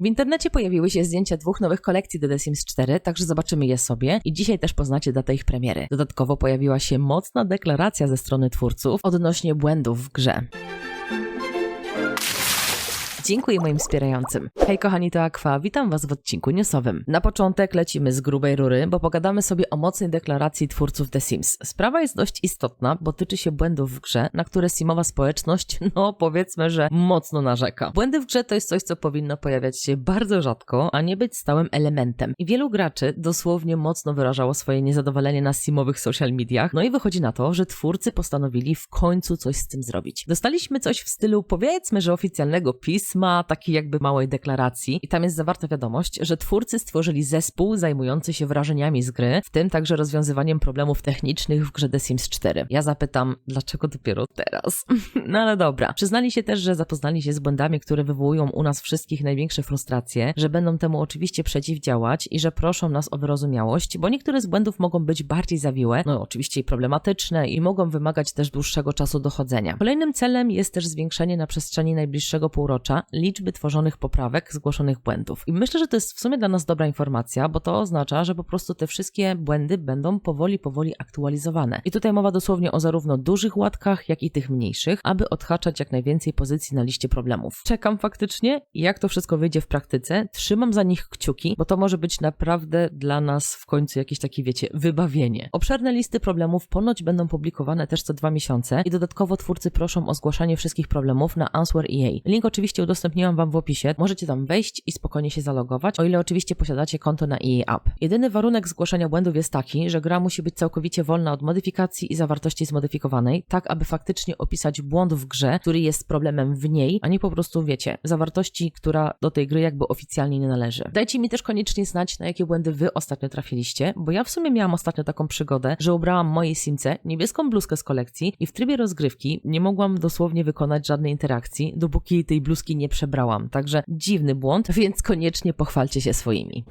W internecie pojawiły się zdjęcia dwóch nowych kolekcji The Sims 4, także zobaczymy je sobie i dzisiaj też poznacie datę ich premiery. Dodatkowo pojawiła się mocna deklaracja ze strony twórców odnośnie błędów w grze. Dziękuję moim wspierającym. Hej kochani, to Aqua, witam was w odcinku newsowym. Na początek lecimy z grubej rury, bo pogadamy sobie o mocnej deklaracji twórców The Sims. Sprawa jest dość istotna, bo tyczy się błędów w grze, na które simowa społeczność, no powiedzmy, że mocno narzeka. Błędy w grze to jest coś, co powinno pojawiać się bardzo rzadko, a nie być stałym elementem. I wielu graczy dosłownie mocno wyrażało swoje niezadowolenie na simowych social mediach, no i wychodzi na to, że twórcy postanowili w końcu coś z tym zrobić. Dostaliśmy coś w stylu powiedzmy, że oficjalnego pisma, takiej jakby małej deklaracji i tam jest zawarta wiadomość, że twórcy stworzyli zespół zajmujący się wrażeniami z gry, w tym także rozwiązywaniem problemów technicznych w grze The Sims 4. Ja zapytam, dlaczego dopiero teraz? no ale dobra. Przyznali się też, że zapoznali się z błędami, które wywołują u nas wszystkich największe frustracje, że będą temu oczywiście przeciwdziałać i że proszą nas o wyrozumiałość, bo niektóre z błędów mogą być bardziej zawiłe, no oczywiście i problematyczne i mogą wymagać też dłuższego czasu dochodzenia. Kolejnym celem jest też zwiększenie na przestrzeni najbliższego półrocza liczby tworzonych poprawek, zgłoszonych błędów. I myślę, że to jest w sumie dla nas dobra informacja, bo to oznacza, że po prostu te wszystkie błędy będą powoli, powoli aktualizowane. I tutaj mowa dosłownie o zarówno dużych łatkach, jak i tych mniejszych, aby odhaczać jak najwięcej pozycji na liście problemów. Czekam faktycznie, jak to wszystko wyjdzie w praktyce. Trzymam za nich kciuki, bo to może być naprawdę dla nas w końcu jakieś takie, wiecie, wybawienie. Obszerne listy problemów ponoć będą publikowane też co dwa miesiące i dodatkowo twórcy proszą o zgłaszanie wszystkich problemów na Answer EA. Link oczywiście udostępniłam wam w opisie. Możecie tam wejść i spokojnie się zalogować, o ile oczywiście posiadacie konto na EA App. Jedyny warunek zgłaszania błędów jest taki, że gra musi być całkowicie wolna od modyfikacji i zawartości zmodyfikowanej, tak aby faktycznie opisać błąd w grze, który jest problemem w niej, a nie po prostu, wiecie, zawartości, która do tej gry jakby oficjalnie nie należy. Dajcie mi też koniecznie znać, na jakie błędy wy ostatnio trafiliście, bo ja w sumie miałam ostatnio taką przygodę, że ubrałam mojej simce niebieską bluzkę z kolekcji i w trybie rozgrywki nie mogłam dosłownie wykonać żadnej interakcji, dopóki tej bluzki nie przebrałam. Także dziwny błąd, więc koniecznie pochwalcie się swoimi.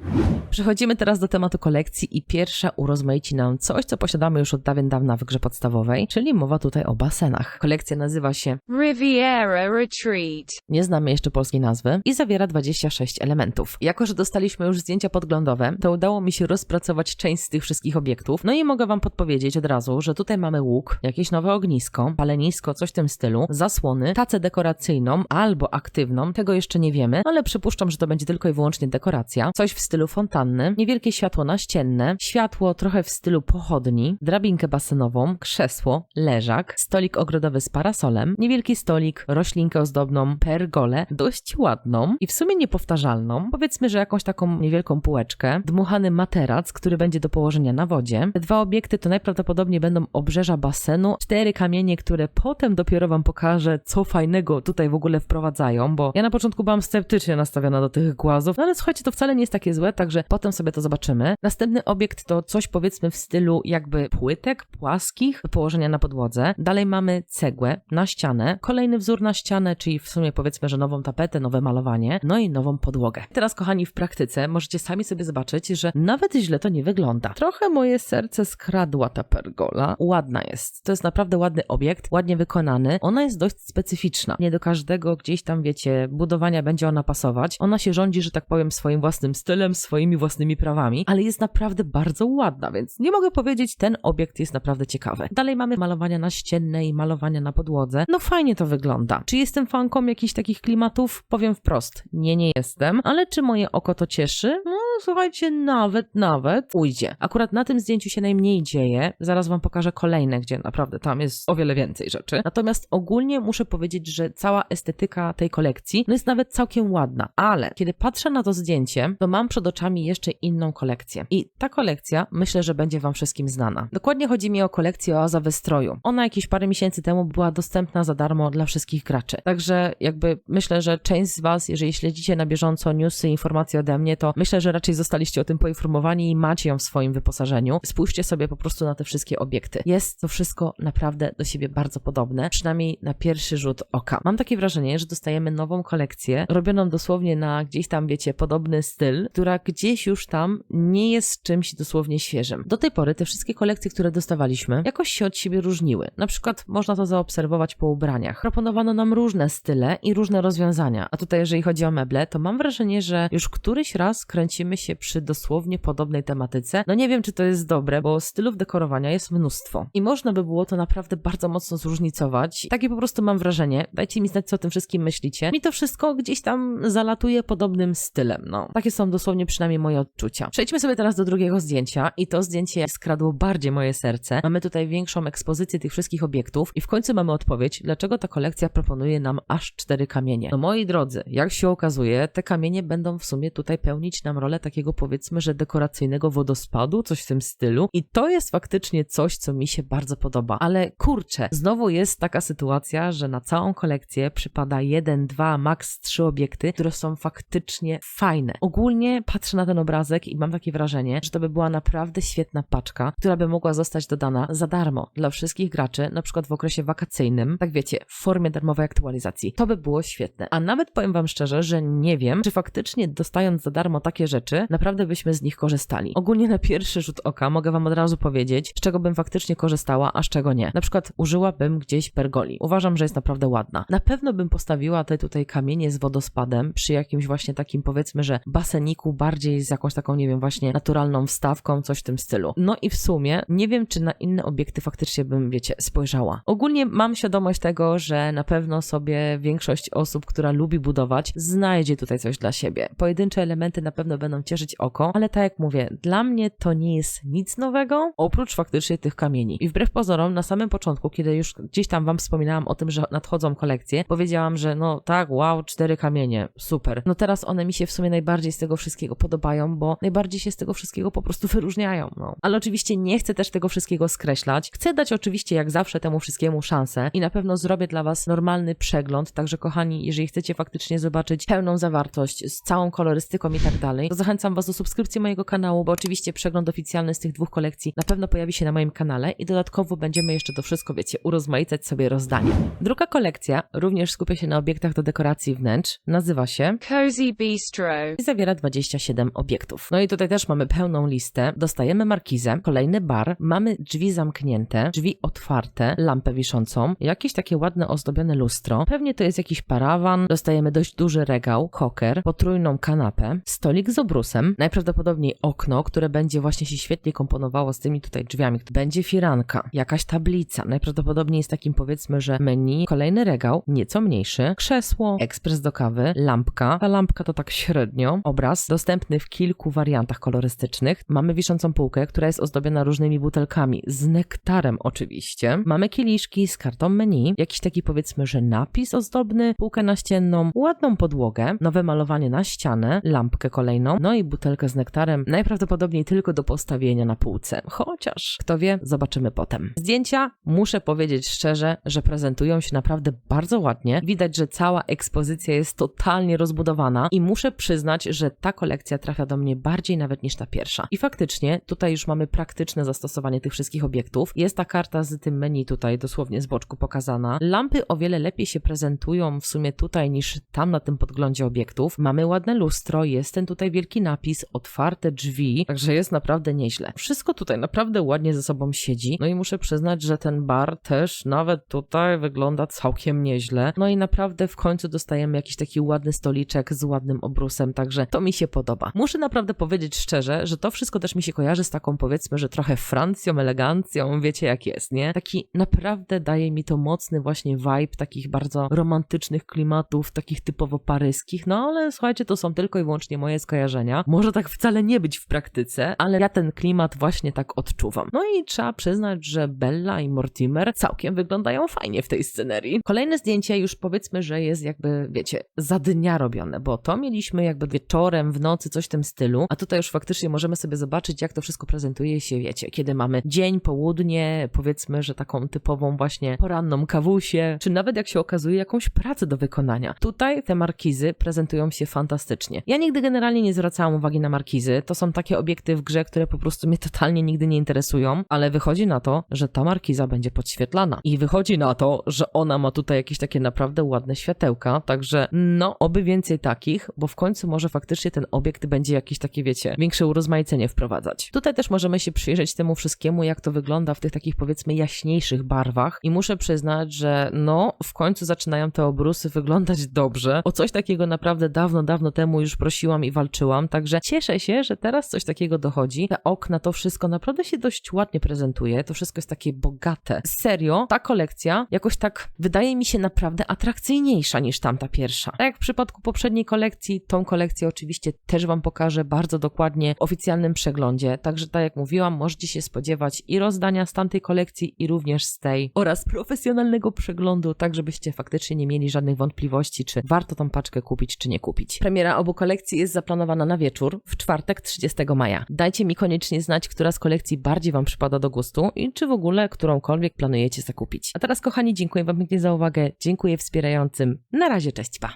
Przechodzimy teraz do tematu kolekcji i pierwsza urozmaici nam coś, co posiadamy już od dawien dawna w grze podstawowej, czyli mowa tutaj o basenach. Kolekcja nazywa się Riviera Retreat. nie znamy jeszcze polskiej nazwy i zawiera 26 elementów. Jako, że dostaliśmy już zdjęcia podglądowe, to udało mi się rozpracować część z tych wszystkich obiektów. No i mogę wam podpowiedzieć od razu, że tutaj mamy łuk, jakieś nowe ognisko, palenisko, coś w tym stylu, zasłony, tacę dekoracyjną albo aktywną, tego jeszcze nie wiemy, ale przypuszczam, że to będzie tylko i wyłącznie dekoracja, coś w stylu fontanny, niewielkie światło naścienne, światło trochę w stylu pochodni, drabinkę basenową, krzesło, leżak, stolik ogrodowy z parasolem, niewielki stolik, roślinkę ozdobną, pergolę, dość ładną i w sumie niepowtarzalną, powiedzmy, że jakąś taką niewielką półeczkę, dmuchany materac, który będzie do położenia na wodzie. Te dwa obiekty to najprawdopodobniej będą obrzeża basenu, cztery kamienie, które potem dopiero wam pokażę, co fajnego tutaj w ogóle wprowadzają, bo ja na początku byłam sceptycznie nastawiona do tych głazów, no ale słuchajcie, to wcale nie jest takie złe, także potem sobie to zobaczymy. Następny obiekt to coś powiedzmy w stylu jakby płytek płaskich położenia na podłodze. Dalej mamy cegłę na ścianę, kolejny wzór na ścianę, czyli w sumie powiedzmy, że nową tapetę, nowe malowanie, no i nową podłogę. Teraz kochani, w praktyce możecie sami sobie zobaczyć, że nawet źle to nie wygląda. Trochę moje serce skradła ta pergola. Ładna jest. To jest naprawdę ładny obiekt, ładnie wykonany. Ona jest dość specyficzna. Nie do każdego gdzieś tam, wiecie, budowania będzie ona pasować. Ona się rządzi, że tak powiem, swoim własnym stylem, swoimi własnymi prawami, ale jest naprawdę bardzo ładna, więc nie mogę powiedzieć, ten obiekt jest naprawdę ciekawy. Dalej mamy malowania naścienne i malowania na podłodze. No fajnie to wygląda. Czy jestem fanką jakichś takich klimatów? Powiem wprost, nie, nie jestem, ale czy moje oko to cieszy? No słuchajcie, nawet, nawet ujdzie. Akurat na tym zdjęciu się najmniej dzieje. Zaraz wam pokażę kolejne, gdzie naprawdę tam jest o wiele więcej rzeczy. Natomiast ogólnie muszę powiedzieć, że cała estetyka tej kolekcji no jest nawet całkiem ładna, ale kiedy patrzę na to zdjęcie, to mam przed oczami jeszcze inną kolekcję. I ta kolekcja myślę, że będzie wam wszystkim znana. Dokładnie chodzi mi o kolekcję Oaza we stroju. Ona jakieś parę miesięcy temu była dostępna za darmo dla wszystkich graczy. Także jakby myślę, że część z was, jeżeli śledzicie na bieżąco newsy, informacje ode mnie, to myślę, że raczej raczej zostaliście o tym poinformowani i macie ją w swoim wyposażeniu. Spójrzcie sobie po prostu na te wszystkie obiekty. Jest to wszystko naprawdę do siebie bardzo podobne, przynajmniej na pierwszy rzut oka. Mam takie wrażenie, że dostajemy nową kolekcję, robioną dosłownie na gdzieś tam, wiecie, podobny styl, która gdzieś już tam nie jest czymś dosłownie świeżym. Do tej pory te wszystkie kolekcje, które dostawaliśmy, jakoś się od siebie różniły. Na przykład można to zaobserwować po ubraniach. Proponowano nam różne style i różne rozwiązania. A tutaj, jeżeli chodzi o meble, to mam wrażenie, że już któryś raz kręcimy się przy dosłownie podobnej tematyce. No nie wiem, czy to jest dobre, bo stylów dekorowania jest mnóstwo. I można by było to naprawdę bardzo mocno zróżnicować. Takie po prostu mam wrażenie. Dajcie mi znać, co o tym wszystkim myślicie. Mi to wszystko gdzieś tam zalatuje podobnym stylem. No, takie są dosłownie przynajmniej moje odczucia. Przejdźmy sobie teraz do drugiego zdjęcia i to zdjęcie skradło bardziej moje serce. Mamy tutaj większą ekspozycję tych wszystkich obiektów i w końcu mamy odpowiedź, dlaczego ta kolekcja proponuje nam aż cztery kamienie. No moi drodzy, jak się okazuje, te kamienie będą w sumie tutaj pełnić nam rolę takiego powiedzmy, że dekoracyjnego wodospadu, coś w tym stylu i to jest faktycznie coś, co mi się bardzo podoba. Ale kurczę, znowu jest taka sytuacja, że na całą kolekcję przypada jeden, dwa, maks trzy obiekty, które są faktycznie fajne. Ogólnie patrzę na ten obrazek i mam takie wrażenie, że to by była naprawdę świetna paczka, która by mogła zostać dodana za darmo dla wszystkich graczy, na przykład w okresie wakacyjnym, tak wiecie, w formie darmowej aktualizacji. To by było świetne. A nawet powiem wam szczerze, że nie wiem, czy faktycznie dostając za darmo takie rzeczy, naprawdę byśmy z nich korzystali. Ogólnie na pierwszy rzut oka mogę wam od razu powiedzieć, z czego bym faktycznie korzystała, a z czego nie. Na przykład użyłabym gdzieś pergoli. Uważam, że jest naprawdę ładna. Na pewno bym postawiła te tutaj kamienie z wodospadem przy jakimś właśnie takim powiedzmy, że baseniku bardziej z jakąś taką, nie wiem, właśnie naturalną wstawką, coś w tym stylu. No i w sumie nie wiem, czy na inne obiekty faktycznie bym, wiecie, spojrzała. Ogólnie mam świadomość tego, że na pewno sobie większość osób, która lubi budować, znajdzie tutaj coś dla siebie. Pojedyncze elementy na pewno będą cieszyć oko, ale tak jak mówię, dla mnie to nie jest nic nowego, oprócz faktycznie tych kamieni. I wbrew pozorom, na samym początku, kiedy już gdzieś tam wam wspominałam o tym, że nadchodzą kolekcje, powiedziałam, że no tak, wow, cztery kamienie, super. No teraz one mi się w sumie najbardziej z tego wszystkiego podobają, bo najbardziej się z tego wszystkiego po prostu wyróżniają, no. Ale oczywiście nie chcę też tego wszystkiego skreślać. Chcę dać oczywiście jak zawsze temu wszystkiemu szansę i na pewno zrobię dla was normalny przegląd, także kochani, jeżeli chcecie faktycznie zobaczyć pełną zawartość z całą kolorystyką i tak dalej, to zachęcam was do subskrypcji mojego kanału, bo oczywiście przegląd oficjalny z tych dwóch kolekcji na pewno pojawi się na moim kanale i dodatkowo będziemy jeszcze to wszystko, wiecie, urozmaicać sobie rozdanie. Druga kolekcja również skupia się na obiektach do dekoracji wnętrz. Nazywa się Cozy Bistro. i zawiera 27 obiektów. No i tutaj też mamy pełną listę. Dostajemy markizę, kolejny bar, mamy drzwi zamknięte, drzwi otwarte, lampę wiszącą, jakieś takie ładne ozdobione lustro. Pewnie to jest jakiś parawan. Dostajemy dość duży regał, koker, potrójną kanapę, stolik z obrusem, najprawdopodobniej okno, które będzie właśnie się świetnie komponowało z tymi tutaj drzwiami. Będzie firanka, jakaś tablica, najprawdopodobniej jest takim powiedzmy, że menu, kolejny regał, nieco mniejszy, krzesło, ekspres do kawy, lampka. Ta lampka to tak średnio. Obraz dostępny w kilku wariantach kolorystycznych. Mamy wiszącą półkę, która jest ozdobiona różnymi butelkami, z nektarem oczywiście. Mamy kieliszki z kartą menu, jakiś taki powiedzmy, że napis ozdobny, półkę naścienną, ładną podłogę, nowe malowanie na ścianę, lampkę kolejną, no i butelkę z nektarem, najprawdopodobniej tylko do postawienia na półce. Chociaż, kto wie, zobaczymy potem. Zdjęcia, muszę powiedzieć szczerze, że prezentują się naprawdę bardzo ładnie. Widać, że cała ekspozycja jest totalnie rozbudowana i muszę przyznać, że ta kolekcja trafia do mnie bardziej nawet niż ta pierwsza. I faktycznie, tutaj już mamy praktyczne zastosowanie tych wszystkich obiektów. Jest ta karta z tym menu tutaj dosłownie z boczku pokazana. Lampy o wiele lepiej się prezentują w sumie tutaj niż tam na tym podglądzie obiektów. Mamy ładne lustro, jest ten tutaj wielki napis, otwarte drzwi, także jest naprawdę nieźle. Wszystko tutaj naprawdę ładnie ze sobą siedzi. No i muszę przyznać, że ten bar też nawet tutaj wygląda całkiem nieźle. No i naprawdę w końcu dostajemy jakiś taki ładny stoliczek z ładnym obrusem, także to mi się podoba. Muszę naprawdę powiedzieć szczerze, że to wszystko też mi się kojarzy z taką powiedzmy, że trochę Francją, elegancją, wiecie jak jest, nie? Taki naprawdę daje mi to mocny właśnie vibe takich bardzo romantycznych klimatów, takich typowo paryskich, no ale słuchajcie, to są tylko i wyłącznie moje skojarzenia. Może tak wcale nie być w praktyce, ale ja ten klimat właśnie tak odczuwam. No i trzeba przyznać, że Bella i Mortimer całkiem wyglądają fajnie w tej scenerii. Kolejne zdjęcie już powiedzmy, że jest jakby, wiecie, za dnia robione, bo to mieliśmy jakby wieczorem, w nocy, coś w tym stylu, a tutaj już faktycznie możemy sobie zobaczyć, jak to wszystko prezentuje się, wiecie, kiedy mamy dzień, południe, powiedzmy, że taką typową właśnie poranną kawusię, czy nawet jak się okazuje, jakąś pracę do wykonania. Tutaj te markizy prezentują się fantastycznie. Ja nigdy generalnie nie zwracałam zwracałam uwagi na markizy. To są takie obiekty w grze, które po prostu mnie totalnie nigdy nie interesują, ale wychodzi na to, że ta markiza będzie podświetlana. I wychodzi na to, że ona ma tutaj jakieś takie naprawdę ładne światełka, także no, oby więcej takich, bo w końcu może faktycznie ten obiekt będzie jakieś takie, wiecie, większe urozmaicenie wprowadzać. Tutaj też możemy się przyjrzeć temu wszystkiemu, jak to wygląda w tych takich powiedzmy jaśniejszych barwach i muszę przyznać, że no, w końcu zaczynają te obrusy wyglądać dobrze. O coś takiego naprawdę dawno, dawno temu już prosiłam i walczyłam, także cieszę się, że teraz coś takiego dochodzi. Te okna, to wszystko naprawdę się dość ładnie prezentuje, to wszystko jest takie bogate. Serio, ta kolekcja jakoś tak wydaje mi się naprawdę atrakcyjniejsza niż tamta pierwsza. Tak jak w przypadku poprzedniej kolekcji, tą kolekcję oczywiście też Wam pokażę bardzo dokładnie w oficjalnym przeglądzie, także tak jak mówiłam, możecie się spodziewać i rozdania z tamtej kolekcji i również z tej oraz profesjonalnego przeglądu, tak żebyście faktycznie nie mieli żadnych wątpliwości, czy warto tą paczkę kupić, czy nie kupić. Premiera obu kolekcji jest zaplanowana na wieczór, w czwartek 30 maja. Dajcie mi koniecznie znać, która z kolekcji bardziej Wam przypada do gustu i czy w ogóle którąkolwiek planujecie zakupić. A teraz, kochani, dziękuję Wam pięknie za uwagę, dziękuję wspierającym. Na razie, cześć, pa!